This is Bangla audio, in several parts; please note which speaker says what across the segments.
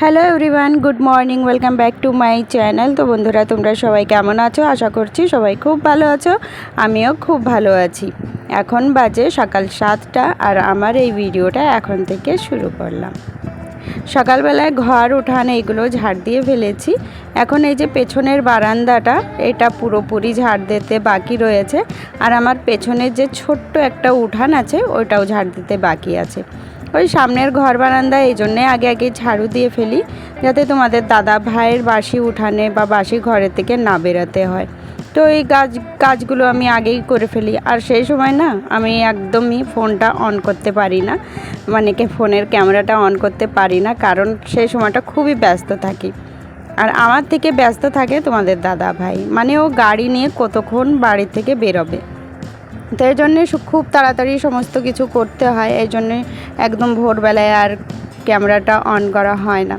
Speaker 1: Hello everyone, good morning, welcome back to my channel. তো বন্ধুরা, তোমরা সবাই কেমন আছো? আশা করছি সবাই খুব ভালো আছো, আমিও খুব ভালো আছি। এখন বাজে সকাল সাতটা আর আমার এই ভিডিওটা এখন থেকে শুরু করলাম। সকালবেলায় ঘর, উঠান এইগুলো ঝাড় দিয়ে ফেলেছি। এখন এই যে পেছনের বারান্দাটা, এটা পুরোপুরি ঝাড় দিতে বাকি রয়েছে। আর আমার পেছনের যে ছোট্ট একটা উঠান আছে, ওইটাও ঝাড় দিতে বাকি আছে। ওই সামনের ঘর বারান্দা, এই জন্যে আগে আগে ঝাড়ু দিয়ে ফেলি, যাতে তোমাদের দাদা ভাইয়ের বাসি উঠানে বা বাসি ঘরের থেকে না বেরাতে হয়। তো এই কাজ, কাজগুলো আমি আগেই করে ফেলি। আর সেই সময় না, আমি একদমই ফোনটা অন করতে পারি না। মানে কি, ফোনের ক্যামেরাটা অন করতে পারি না, কারণ সেই সময়টা খুবই ব্যস্ত থাকি। আর আমার থেকে ব্যস্ত থাকে তোমাদের দাদা ভাই। মানে ও গাড়ি নিয়ে কতক্ষণ বাড়ি থেকে বেরোবে। তো এই জন্যে খুব তাড়াতাড়ি সমস্ত কিছু করতে হয়। এই জন্যে একদম ভোরবেলায় আর ক্যামেরাটা অন করা হয় না।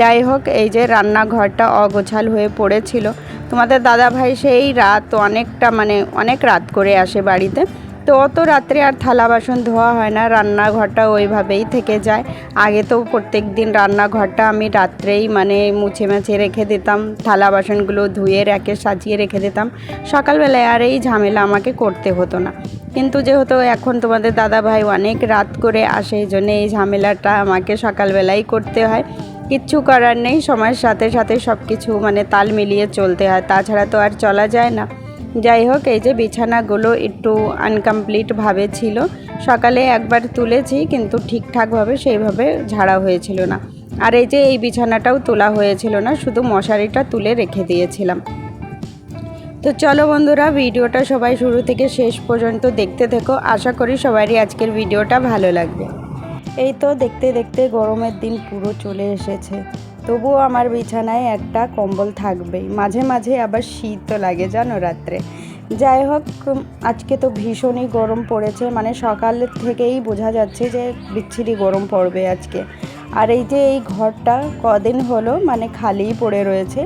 Speaker 1: যাই হোক, এই যে রান্নাঘরটা অগোছাল হয়ে পড়েছিল। তোমাদের দাদা ভাই সেই রাত অনেকটা মানে অনেক রাত করে আসে বাড়িতে। তো অত রাত্রে আর থালা বাসন ধোয়া হয় না, রান্নাঘরটা ওইভাবেই থেকে যায়। আগে তো প্রত্যেক দিন রান্নাঘরটা আমি রাত্রেই মানে মুছে মাছে রেখে দিতাম, থালা বাসনগুলো ধুয়ে রেখে সাজিয়ে রেখে দিতাম। সকালবেলায় আর এই ঝামেলা আমাকে করতে হতো না। কিন্তু যেহেতু এখন তোমাদের দাদা ভাই অনেক রাত করে আসে, এই জন্য এই ঝামেলাটা আমাকে সকালবেলাই করতে হয়। কিচ্ছু করার নেই, সময়ের সাথে সাথে সব কিছু মানে তাল মিলিয়ে চলতে হয়, তাছাড়া তো আর চলা যায় না। যাই হোক এই যে বিছানাগুলো একটু আনকমপ্লিটভাবে ছিল। সকালে একবার তুলেছি, কিন্তু ঠিকঠাকভাবে সেইভাবে ঝাড়া হয়েছিল না। আর এই যে এই বিছানাটাও তোলা হয়েছিল না, শুধু মশারিটা তুলে রেখে দিয়েছিলাম। তো চলো বন্ধুরা, ভিডিওটা সবাই শুরু থেকে শেষ পর্যন্ত দেখতে থেকো। আশা করি সবারই আজকের ভিডিওটা ভালো লাগবে। এই তো দেখতে দেখতে গরমের দিন পুরো চলে এসেছে। তবুও আমার বিছানায় একটা কম্বল থাকবেই। মাঝে মাঝে আবার শীত তো লাগে, জানো রাত্রে। যাই হোক, আজকে তো ভীষণই গরম পড়েছে মানে সকাল থেকেই বোঝা যাচ্ছে যে বিচ্ছিরি গরম পড়বে আজকে। আর এই যে এই ঘরটা কদিন হলো মানে খালিই পড়ে রয়েছে,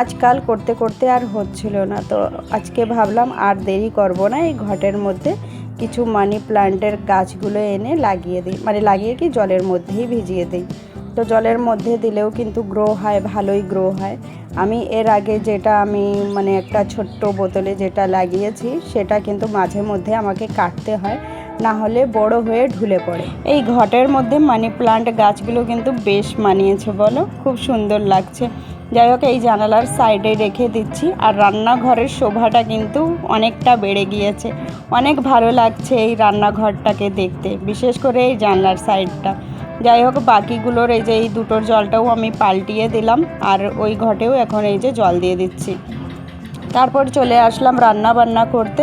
Speaker 1: আজকাল করতে করতে আর হচ্ছিল না। তো আজকে ভাবলাম আর দেরি করব না, এই ঘটের মধ্যে কিছু মানি প্লান্টের গাছগুলো এনে লাগিয়ে দিই মানে লাগিয়ে কি জলের মধ্যেই ভিজিয়ে দিই। তো জলের মধ্যে দিলেও কিন্তু গ্রো হয়, ভালোই গ্রো হয়। আমি এর আগে যেটা আমি মানে একটা ছোট্ট বোতলে যেটা লাগিয়েছি, সেটা কিন্তু মাঝে মধ্যে আমাকে কাটতে হয়, না হলে বড় হয়ে ঢুলে পড়ে। এই ঘটের মধ্যে মানি প্লান্ট গাছগুলো কিন্তু বেশ মানিয়েছে বলো, খুব সুন্দর লাগছে। যাই হোক, এই জানালার সাইডে রেখে দিচ্ছি, আর রান্নাঘরের শোভাটা কিন্তু অনেকটা বেড়ে গিয়েছে। অনেক ভালো লাগছে এই রান্নাঘরটাকে দেখতে, বিশেষ করে এই জানলার সাইডটা যাই হোক বাকিগুলোর এই যে এই দুটোর জলটাও আমি পাল্টিয়ে দিলাম আর ওই ঘটেও এখন এই যে জল দিয়ে দিচ্ছি। তারপর চলে আসলাম রান্না বান্না করতে।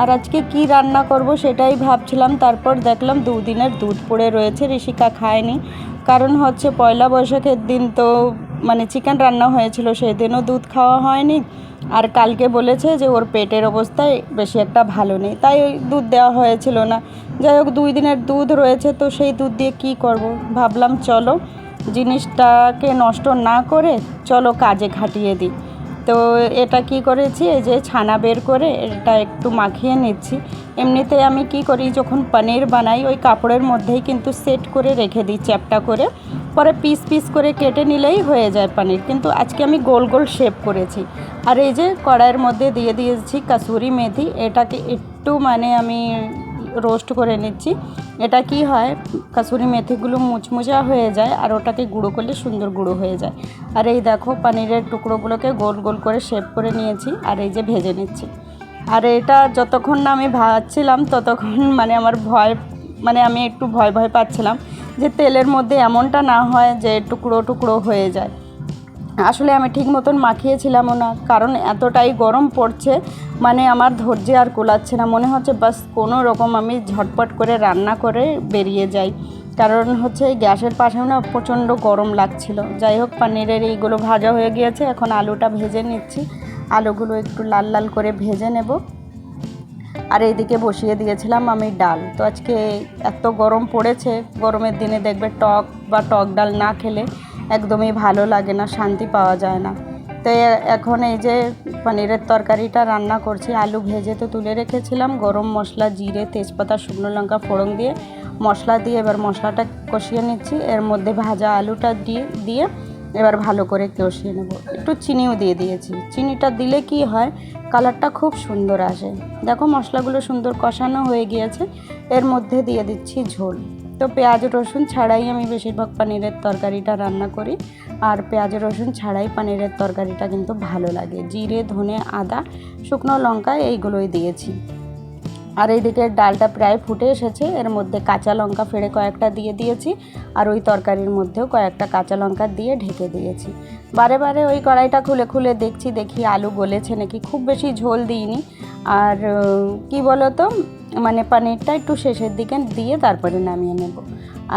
Speaker 1: আর আজকে কি রান্না করব সেটাই ভাবছিলাম, তারপর দেখলাম দুদিনের দুধ পড়ে রয়েছে, ঋষিকা খায়নি। কারণ হচ্ছে পয়লা বৈশাখের দিন তো মানে চিকেন রান্না হয়েছিল, সেদিনও দুধ খাওয়া হয়নি। আর কালকে বলেছে যে ওর পেটের অবস্থায় বেশি একটা ভালো নেই। তাই দুধ দেওয়া হয়েছিল না। যাই হোক, দুই দিনের দুধ রয়েছে, তো সেই দুধ দিয়ে কি করব? ভাবলাম চলো জিনিসটাকে নষ্ট না করে চলো কাজে খাটিয়ে দিই। তো এটা কি করেছি, এই যে ছানা বের করে এটা একটু মাখিয়ে নিচ্ছি। এমনিতে আমি কি করি, যখন পনির বানাই, ওই কাপড়ের মধ্যেই কিন্তু সেট করে রেখে দিই চ্যাপটা করে। পরে পিস পিস করে কেটে নিলেই হয়ে যায় পনির। কিন্তু আজকে আমি গোল গোল শেপ করেছি। আর এই যে কড়াইয়ের মধ্যে দিয়ে দিয়েছি কাসুরি মেথি, এটাকে একটু মানে আমি রোস্ট করে নিচ্ছি। এটা কি হয়? কাসুরি মেথিগুলো মুচমুচা হয়ে যায় আর ওটাকে গুঁড়ো করলে সুন্দর গুঁড়ো হয়ে যায়। আর এই দেখো, পনিরের টুকরোগুলোকে গোল গোল করে শেপ করে নিয়েছি আর এই যে ভেজে নিচ্ছি। আর এটা যতক্ষণ না আমি ভাজছিলাম, ততক্ষণ মানে আমার ভয় মানে আমি একটু ভয় ভয় পাচ্ছিলাম যে তেলের মধ্যে এমনটা না হয় যে টুকরো টুকরো হয়ে যায়। আসলে আমি ঠিক মতন মাখিয়েছিলামও না, কারণ এতটাই গরম পড়ছে মানে আমার ধৈর্য আর কোলাচ্ছে না। মনে হচ্ছে বাস কোনো রকম আমি ঝটপট করে রান্না করে বেরিয়ে যাই। কারণ হচ্ছে গ্যাসের পাশেও না প্রচণ্ড গরম লাগছিল। যাই হোক, পনিরের এইগুলো ভাজা হয়ে গিয়েছে, এখন আলুটা ভেজে নিচ্ছি। আলুগুলো একটু লাল লাল করে ভেজে নেব। আর এইদিকে বসিয়ে দিয়েছিলাম আমি ডাল। তো আজকে এত গরম পড়েছে, গরমের দিনে দেখবে টক বা টক ডাল না খেলে একদমই ভালো লাগে না, শান্তি পাওয়া যায় না। তো এখন এই যে পনিরের তরকারিটা রান্না করছি, আলু ভেজে তো তুলে রেখেছিলাম, গরম মশলা, জিরে, তেজপাতা, শুকনো লঙ্কা, ফোড়ন দিয়ে মশলা দিয়ে এবার মশলাটা কষিয়ে নিচ্ছি। এর মধ্যে ভাজা আলুটা দিয়ে দিয়ে এবার ভালো করে কষিয়ে নেব। একটু চিনিও দিয়ে দিয়েছি। চিনিটা দিলে কি হয়, কালারটা খুব সুন্দর আসে। দেখো মশলাগুলো সুন্দর কষানো হয়ে গিয়েছে। এর মধ্যে দিয়ে দিচ্ছি ঝোল। তো পেঁয়াজ, রসুন ছাড়াই আমি বেশিরভাগ পানিরের তরকারিটা রান্না করি। আর পেঁয়াজ, রসুন ছাড়াই পানিরের তরকারিটা কিন্তু ভালো লাগে। জিরে, ধনে, আদা, শুকনো লঙ্কা এইগুলোই দিয়েছি। আর এইদিকে ডালটা প্রায় ফুটে এসেছে। এর মধ্যে কাঁচা লঙ্কা ফেড়ে কয়েকটা দিয়ে দিয়েছি। আর ওই তরকারির মধ্যেও কয়েকটা কাঁচা লঙ্কা দিয়ে ঢেকে দিয়েছি। বারে বারে ওই কড়াইটা খুলে খুলে দেখছি, দেখি আলু গলেছে নাকি? খুব বেশি ঝোল দিইনি। আর কি বলো তো মানে পানিরটা একটু শেষের দিকে দিয়ে তারপরে নামিয়ে নেব।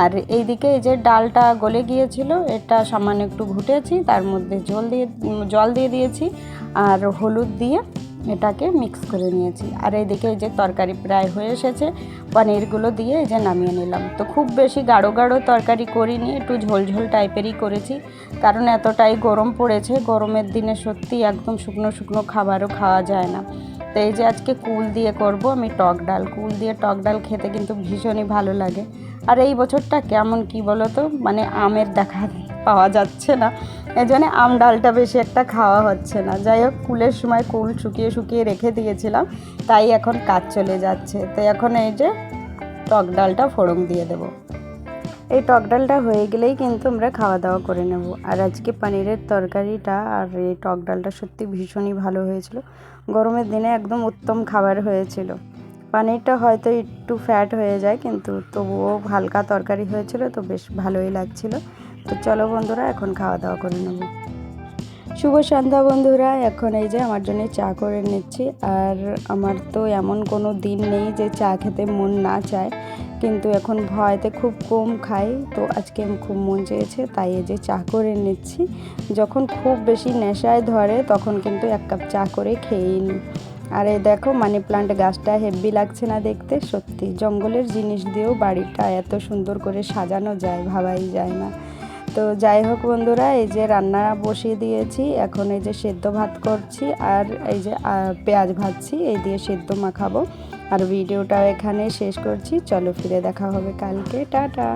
Speaker 1: আর এইদিকে এই যে ডালটা গলে গিয়েছিল, এটা সামান্য একটু ঘুটেছি, তার মধ্যে জল দিয়ে জল দিয়ে দিয়েছি আর হলুদ দিয়ে এটাকে মিক্স করে নিয়েছি। আর এইদিকে এই যে তরকারি প্রায় হয়ে এসেছে, পনিরগুলো দিয়ে এই যে নামিয়ে নিলাম। তো খুব বেশি গাঢ় গাঢ় তরকারি করিনি, একটু ঝোল ঝোল টাইপেরই করেছি, কারণ এতটাই গরম পড়েছে। গরমের দিনে সত্যি একদম শুকনো শুকনো খাবারও খাওয়া যায় না। এই যে আজকে কুল দিয়ে করব, আমি টক ডাল। কুল দিয়ে টক ডাল খেতে কিন্তু ভীষণই ভালো লাগে। আর এই বছরটা কেমন কি বলো তো? মানে আমের দেখা পাওয়া যাচ্ছে না। এই জন্য আম ডালটা বেশি একটা খাওয়া হচ্ছে না। যাই হোক, কুলের সময় কুল শুকিয়ে শুকিয়ে রেখে দিয়েছিলাম, তাই এখন কাজ চলে যাচ্ছে। তো এখন এই যে টক ডালটা ফোড়ন দিয়ে দেবো। এই টক ডালটা হয়ে গেলেই কিন্তু আমরা খাওয়া দাওয়া করে নেব। আর আজকে পনিরের তরকারিটা আর এই টক ডালটা সত্যি ভীষণই ভালো হয়েছিল। গরমের দিনে একদম উত্তম খাবার হয়েছিল। পানিরটা হয়তো একটু ফ্যাট হয়ে যায়, কিন্তু তবুও হালকা তরকারি হয়েছিল, তো বেশ ভালোই লাগছিল। তো চলো বন্ধুরা, এখন খাওয়া দাওয়া করে নেব। শুভ সন্ধ্যা বন্ধুরা, এখন এই যে আমার জন্য চা করে নিচ্ছি। আর আমার তো এমন কোনো দিন নেই যে চা খেতে মন না চায়। কিন্তু এখন ভয়তে খুব কম খাই। তো আজকে খুব মন চেয়েছে, তাই এই যে চা করে নিচ্ছি। যখন খুব বেশি নেশায় ধরে, তখন কিন্তু এক কাপ চা করে খেয়েই নিই। আর এই দেখো, মানি প্লান্ট গাছটা হেভি লাগছে না দেখতে, সত্যি। জঙ্গলের জিনিস দিয়েও বাড়িটা এত সুন্দর করে সাজানো যায়, ভাবাই যায় না। তো যাই হোক বন্ধুরা, এই যে রান্না বসিয়ে দিয়েছি, এখন এই যে সেদ্ধ ভাত করছি, আর এই যে পেঁয়াজ ভাজছি, এই দিয়ে সেদ্ধ মাখাবো। আর ভিডিওটাও এখানে শেষ করছি। চলো ফিরে দেখা হবে কালকে। টাটা।